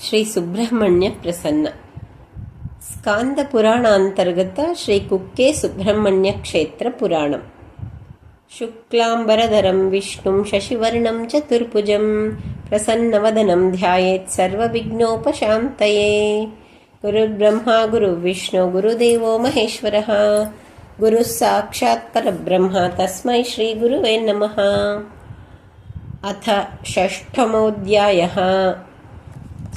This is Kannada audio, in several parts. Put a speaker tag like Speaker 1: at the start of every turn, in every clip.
Speaker 1: ಶ್ರೀ ಸುಬ್ರಹ್ಮಣ್ಯ ಪ್ರಸನ್ನ ಸ್ಕಾಂದ ಪುರಾಣ ಅಂತರ್ಗತ ಶ್ರೀ ಕುಕ್ಕೆ ಸುಬ್ರಹ್ಮಣ್ಯ ಕ್ಷೇತ್ರ ಪುರಾಣ ಶುಕ್ಲಾಂಬರಧರಂ ವಿಷ್ಣುಂ ಶಶಿವರ್ಣಂ ಚತುರ್ಭುಜಂ ಪ್ರಸನ್ನವದನಂ ಧ್ಯಾಯೇತ್ ಸರ್ವವಿಘ್ನೋಪಶಾಂತಯೇ ಗುರುರ್ಬ್ರಹ್ಮ ಗುರುವಿಷ್ಣು ಗುರುದೇವೋ ಮಹೇಶ್ವರಃ ಗುರು ಸಾಕ್ಷಾತ್ ಪರಬ್ರಹ್ಮ ತಸ್ಮೈ ಶ್ರೀ ಗುರುವೇ ನಮಃ ಅಥ ಷಷ್ಠಮೋಧ್ಯಾಯ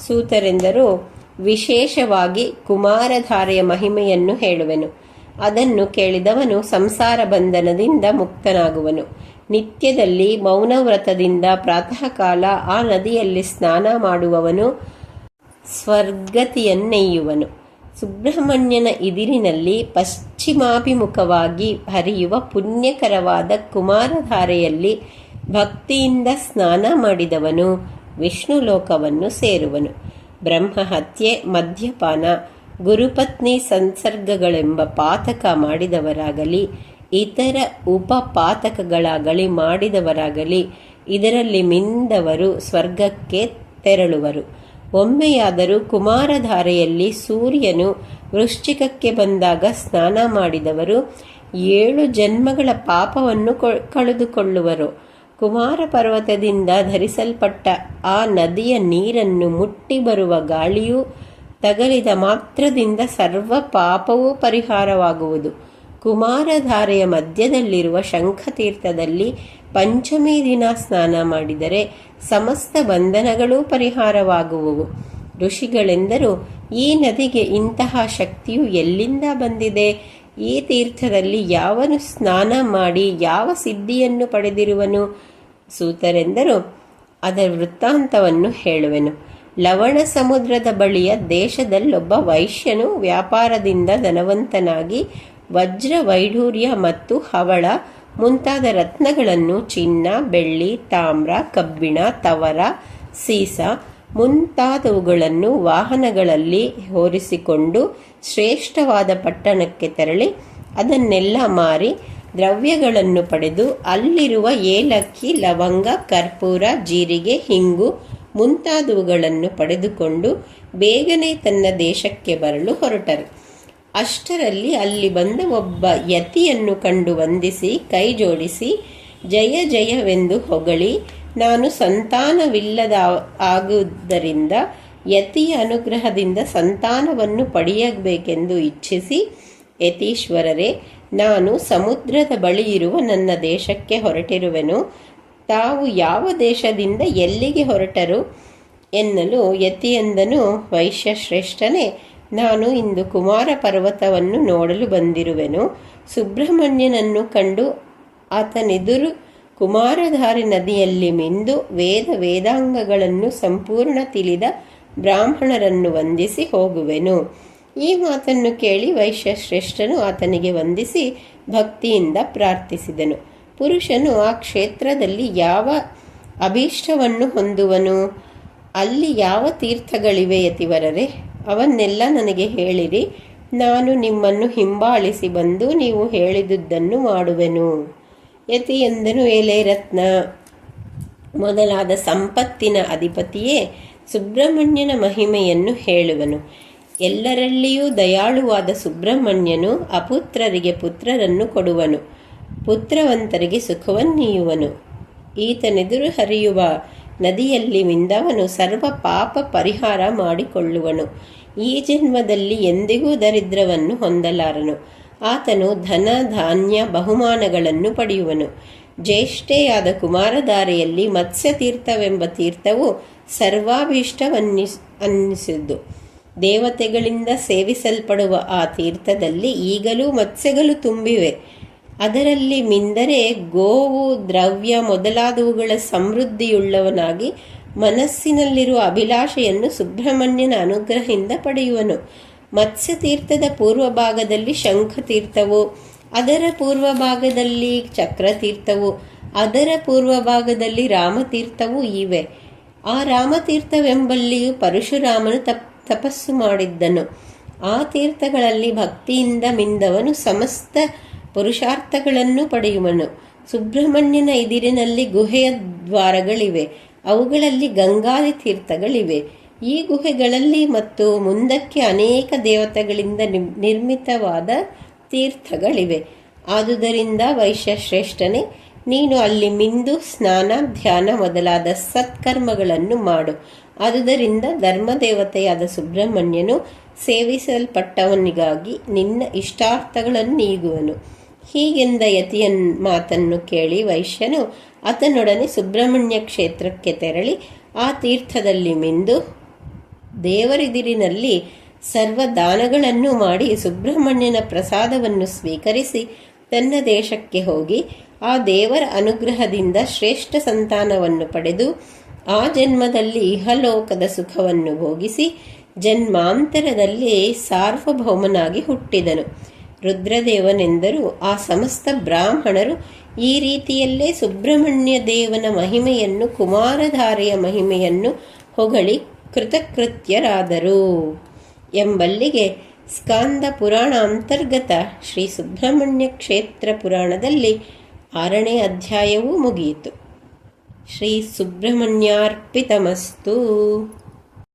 Speaker 1: ಸೂತರೆಂದರು ವಿಶೇಷವಾಗಿ ಕುಮಾರಧಾರೆಯ ಮಹಿಮೆಯನ್ನು ಹೇಳುವೆನು. ಅದನ್ನು ಕೇಳಿದವನು ಸಂಸಾರ ಬಂಧನದಿಂದ ಮುಕ್ತನಾಗುವನು. ನಿತ್ಯದಲ್ಲಿ ಮೌನವ್ರತದಿಂದ ಪ್ರಾತಃ ಕಾಲ ಆ ನದಿಯಲ್ಲಿ ಸ್ನಾನ ಮಾಡುವವನು ಸ್ವರ್ಗತಿಯನ್ನೆಯ್ಯುವನು. ಸುಬ್ರಹ್ಮಣ್ಯನ ಇದಿರಿನಲ್ಲಿ ಪಶ್ಚಿಮಾಭಿಮುಖವಾಗಿ ಹರಿಯುವ ಪುಣ್ಯಕರವಾದ ಕುಮಾರಧಾರೆಯಲ್ಲಿ ಭಕ್ತಿಯಿಂದ ಸ್ನಾನ ಮಾಡಿದವನು ವಿಷ್ಣು ಲೋಕವನ್ನು ಸೇರುವನು. ಬ್ರಹ್ಮಹತ್ಯೆ ಮದ್ಯಪಾನ, ಗುರುಪತ್ನಿ ಸಂಸರ್ಗಗಳೆಂಬ ಪಾತಕ ಮಾಡಿದವರಾಗಲಿ, ಇತರ ಉಪಪಾತಕಗಳಾಗಲಿ ಮಾಡಿದವರಾಗಲಿ, ಇದರಲ್ಲಿ ಮಿಂದವರು ಸ್ವರ್ಗಕ್ಕೆ ತೆರಳುವರು. ಒಮ್ಮೆಯಾದರೂ ಕುಮಾರಧಾರೆಯಲ್ಲಿ ಸೂರ್ಯನು ವೃಶ್ಚಿಕಕ್ಕೆ ಬಂದಾಗ ಸ್ನಾನ ಮಾಡಿದವರು, ಏಳು ಜನ್ಮಗಳ ಪಾಪವನ್ನು ಕಳೆದುಕೊಳ್ಳುವರು. ಕುಮಾರ ಪರ್ವತದಿಂದ ಧರಿಸಲ್ಪಟ್ಟ ಆ ನದಿಯ ನೀರನ್ನು ಮುಟ್ಟಿ ಬರುವ ಗಾಳಿಯು ತಗಲಿದ ಮಾತ್ರದಿಂದ ಸರ್ವ ಪಾಪವೂ ಪರಿಹಾರವಾಗುವುದು. ಕುಮಾರಧಾರೆಯ ಮಧ್ಯದಲ್ಲಿರುವ ಶಂಖತೀರ್ಥದಲ್ಲಿ ಪಂಚಮಿ ದಿನ ಸ್ನಾನ ಮಾಡಿದರೆ ಸಮಸ್ತ ಬಂಧನಗಳೂ ಪರಿಹಾರವಾಗುವವು. ಋಷಿಗಳೆಂದರೂ, ಈ ನದಿಗೆ ಇಂತಹ ಶಕ್ತಿಯು ಎಲ್ಲಿಂದ ಬಂದಿದೆ? ಈ ತೀರ್ಥದಲ್ಲಿ ಯಾವನು ಸ್ನಾನ ಮಾಡಿ ಯಾವ ಸಿದ್ಧಿಯನ್ನು ಪಡೆದಿರುವನು? ಸೂತರೆಂದರು, ಅದರ ವೃತ್ತಾಂತವನ್ನು ಹೇಳುವೆನು. ಲವಣ ಸಮುದ್ರದ ಬಳಿಯ ದೇಶದಲ್ಲೊಬ್ಬ ವೈಶ್ಯನು ವ್ಯಾಪಾರದಿಂದ ಧನವಂತನಾಗಿ ವಜ್ರ ವೈಢೂರ್ಯ ಮತ್ತು ಹವಳ ಮುಂತಾದ ರತ್ನಗಳನ್ನು ಚಿನ್ನ, ಬೆಳ್ಳಿ, ತಾಮ್ರ, ಕಬ್ಬಿಣ, ತವರ, ಸೀಸ ಮುಂತಾದವುಗಳನ್ನು ವಾಹನಗಳಲ್ಲಿ ಹೋರಿಸಿಕೊಂಡು ಶ್ರೇಷ್ಠವಾದ ಪಟ್ಟಣಕ್ಕೆ ತೆರಳಿ ಅದನ್ನೆಲ್ಲ ಮಾರಿ ದ್ರವ್ಯಗಳನ್ನು ಪಡೆದು ಅಲ್ಲಿರುವ ಏಲಕ್ಕಿ, ಲವಂಗ, ಕರ್ಪೂರ, ಜೀರಿಗೆ, ಹಿಂಗು ಮುಂತಾದವುಗಳನ್ನು ಪಡೆದುಕೊಂಡು ಬೇಗನೆ ತನ್ನ ದೇಶಕ್ಕೆ ಬರಲು ಹೊರಟರು. ಅಷ್ಟರಲ್ಲಿ ಅಲ್ಲಿ ಬಂದ ಒಬ್ಬ ಯತಿಯನ್ನು ಕಂಡು ವಂದಿಸಿ ಕೈ ಜೋಡಿಸಿ ಜಯ ಜಯವೆಂದು ಹೊಗಳಿ ನಾನು ಸಂತಾನವಿಲ್ಲದ ಆಗುವುದರಿಂದ ಯತಿಯ ಅನುಗ್ರಹದಿಂದ ಸಂತಾನವನ್ನು ಪಡೆಯಬೇಕೆಂದು ಇಚ್ಛಿಸಿ, ಯತೀಶ್ವರರೇ, ನಾನು ಸಮುದ್ರದ ಬಳಿ ಇರುವ ನನ್ನ ದೇಶಕ್ಕೆ ಹೊರಟಿರುವೆನು. ತಾವು ಯಾವ ದೇಶದಿಂದ ಎಲ್ಲಿಗೆ ಹೊರಟರು ಎನ್ನಲು ಯತಿಯಂದನು ವೈಶ್ಯಶ್ರೇಷ್ಠನೇ, ನಾನು ಇಂದು ಕುಮಾರ ಪರ್ವತವನ್ನು ನೋಡಲು ಬಂದಿರುವೆನು. ಸುಬ್ರಹ್ಮಣ್ಯನನ್ನು ಕಂಡು ಆತನೆದುರು ಕುಮಾರಧಾರಿ ನದಿಯಲ್ಲಿ ಮಿಂದು ವೇದ ವೇದಾಂಗಗಳನ್ನು ಸಂಪೂರ್ಣ ತಿಳಿದ ಬ್ರಾಹ್ಮಣರನ್ನು ವಂದಿಸಿ ಹೋಗುವೆನು. ಈ ಮಾತನ್ನು ಕೇಳಿ ವೈಶ್ಯಶ್ರೇಷ್ಠನು ಆತನಿಗೆ ವಂದಿಸಿ ಭಕ್ತಿಯಿಂದ ಪ್ರಾರ್ಥಿಸಿದನು. ಪುರುಷನು ಆ ಕ್ಷೇತ್ರದಲ್ಲಿ ಯಾವ ಅಭೀಷ್ಟವನ್ನು ಹೊಂದುವನು? ಅಲ್ಲಿ ಯಾವ ತೀರ್ಥಗಳಿವೆ ಯತಿವರರೆ? ಅವನ್ನೆಲ್ಲ ನನಗೆ ಹೇಳಿರಿ. ನಾನು ನಿಮ್ಮನ್ನು ಹಿಂಬಾಳಿಸಿ ಬಂದು ನೀವು ಹೇಳಿದುದನ್ನು ಮಾಡುವೆನು. ಯತಿ ಎಂದನು ಎಲೆ ರತ್ನ. ಮೊದಲಾದ ಸಂಪತ್ತಿನ ಅಧಿಪತಿಯೇ ಸುಬ್ರಹ್ಮಣ್ಯನ ಮಹಿಮೆಯನ್ನು ಹೇಳುವನು. ಎಲ್ಲರಲ್ಲಿಯೂ ದಯಾಳುವಾದ ಸುಬ್ರಹ್ಮಣ್ಯನು ಅಪುತ್ರರಿಗೆ ಪುತ್ರರನ್ನು ಕೊಡುವನು. ಪುತ್ರವಂತರಿಗೆ ಸುಖವನ್ನೀಯುವನು. ಈತನೆದುರು ಹರಿಯುವ ನದಿಯಲ್ಲಿ ಮಿಂದವನು ಸರ್ವ ಪಾಪ ಪರಿಹಾರ ಮಾಡಿಕೊಳ್ಳುವನು. ಈ ಜನ್ಮದಲ್ಲಿ ಎಂದಿಗೂ ದರಿದ್ರವನ್ನು ಹೊಂದಲಾರನು. ಆತನು ಧನ ಧಾನ್ಯ ಬಹುಮಾನಗಳನ್ನು ಪಡೆಯುವನು. ಜ್ಯೇಷ್ಠೆಯಾದ ಕುಮಾರಧಾರೆಯಲ್ಲಿ ಮತ್ಸ್ಯತೀರ್ಥವೆಂಬ ತೀರ್ಥವು ಸರ್ವಾಭೀಷ್ಟವನ್ನಿ ಅನ್ನಿಸಿದ್ದು. ದೇವತೆಗಳಿಂದ ಸೇವಿಸಲ್ಪಡುವ ಆ ತೀರ್ಥದಲ್ಲಿ ಈಗಲೂ ಮತ್ಸ್ಯಗಳು ತುಂಬಿವೆ. ಅದರಲ್ಲಿ ಮಿಂದರೆ ಗೋವು, ದ್ರವ್ಯ ಮೊದಲಾದವುಗಳ ಸಮೃದ್ಧಿಯುಳ್ಳವನಾಗಿ ಮನಸ್ಸಿನಲ್ಲಿರುವ ಅಭಿಲಾಷೆಯನ್ನು ಸುಬ್ರಹ್ಮಣ್ಯನ ಅನುಗ್ರಹದಿಂದ ಪಡೆಯುವನು. ಮತ್ಸ್ಯತೀರ್ಥದ ಪೂರ್ವ ಭಾಗದಲ್ಲಿ ಶಂಖತೀರ್ಥವು, ಅದರ ಪೂರ್ವ ಭಾಗದಲ್ಲಿ ಚಕ್ರತೀರ್ಥವು, ಅದರ ಪೂರ್ವ ಭಾಗದಲ್ಲಿ ರಾಮತೀರ್ಥವೂ ಇವೆ. ಆ ರಾಮತೀರ್ಥವೆಂಬಲ್ಲಿಯೂ ಪರಶುರಾಮನು ತಪ್, ತಪಸ್ಸು ಮಾಡಿದ್ದನು. ಆ ತೀರ್ಥಗಳಲ್ಲಿ ಭಕ್ತಿಯಿಂದ ಮಿಂದವನು ಸಮಸ್ತ ಪುರುಷಾರ್ಥಗಳನ್ನು ಪಡೆಯುವನು. ಸುಬ್ರಹ್ಮಣ್ಯನ ಇದಿರಿನಲ್ಲಿ ಗುಹೆಯ ದ್ವಾರಗಳಿವೆ. ಅವುಗಳಲ್ಲಿ ಗಂಗಾದಿ ತೀರ್ಥಗಳಿವೆ. ಈ ಗುಹೆಗಳಲ್ಲಿ ಮತ್ತು ಮುಂದಕ್ಕೆ ಅನೇಕ ದೇವತೆಗಳಿಂದ ನಿರ್ಮಿತವಾದ ತೀರ್ಥಗಳಿವೆ. ಆದುದರಿಂದ ವೈಶ್ಯ ಶ್ರೇಷ್ಠನೇ ನೀನು ಅಲ್ಲಿ ಮಿಂದು ಸ್ನಾನ, ಧ್ಯಾನ ಮೊದಲಾದ ಸತ್ಕರ್ಮಗಳನ್ನು ಮಾಡು. ಆದುದರಿಂದ ಧರ್ಮದೇವತೆಯಾದ ಸುಬ್ರಹ್ಮಣ್ಯನು ಸೇವಿಸಲ್ಪಟ್ಟವನಿಗಾಗಿ ನಿನ್ನ ಇಷ್ಟಾರ್ಥಗಳನ್ನು ನೀಗುವನು. ಹೀಗೆಂದ ಯತಿಯನ್ ಮಾತನ್ನು ಕೇಳಿ ವೈಶ್ಯನು, ಆತನೊಡನೆ ಸುಬ್ರಹ್ಮಣ್ಯ ಕ್ಷೇತ್ರಕ್ಕೆ ತೆರಳಿ, ಆ ತೀರ್ಥದಲ್ಲಿ ಮಿಂದು ದೇವರಿದಿರಿನಲ್ಲಿ ಸರ್ವ ದಾನಗಳನ್ನು ಮಾಡಿ ಸುಬ್ರಹ್ಮಣ್ಯನ ಪ್ರಸಾದವನ್ನು ಸ್ವೀಕರಿಸಿ ತನ್ನ ದೇಶಕ್ಕೆ ಹೋಗಿ ಆ ದೇವರ ಅನುಗ್ರಹದಿಂದ ಶ್ರೇಷ್ಠ ಸಂತಾನವನ್ನು ಪಡೆದು ಆ ಜನ್ಮದಲ್ಲಿ ಇಹಲೋಕದ ಸುಖವನ್ನು ಭೋಗಿಸಿ ಜನ್ಮಾಂತರದಲ್ಲಿ ಸಾರ್ವಭೌಮನಾಗಿ ಹುಟ್ಟಿದನು. ರುದ್ರದೇವನೆಂದರು ಆ ಸಮಸ್ತ ಬ್ರಾಹ್ಮಣರು ಈ ರೀತಿಯಲ್ಲೇ ಸುಬ್ರಹ್ಮಣ್ಯ ದೇವನ ಮಹಿಮೆಯನ್ನು ಕುಮಾರಧಾರೆಯ ಮಹಿಮೆಯನ್ನು ಹೊಗಳಿ ಕೃತಕೃತ್ಯರಾದರು ಎಂಬಲ್ಲಿಗೆ ಸ್ಕಾಂದ ಪುರಾಣ ಅಂತರ್ಗತ ಶ್ರೀ ಸುಬ್ರಹ್ಮಣ್ಯ ಕ್ಷೇತ್ರ ಪುರಾಣದಲ್ಲಿ ಆರನೇ ಅಧ್ಯಾಯವೂ ಮುಗಿಯಿತು. ಶ್ರೀ ಸುಬ್ರಹ್ಮಣ್ಯಾರ್ಪಿತಮಸ್ತು.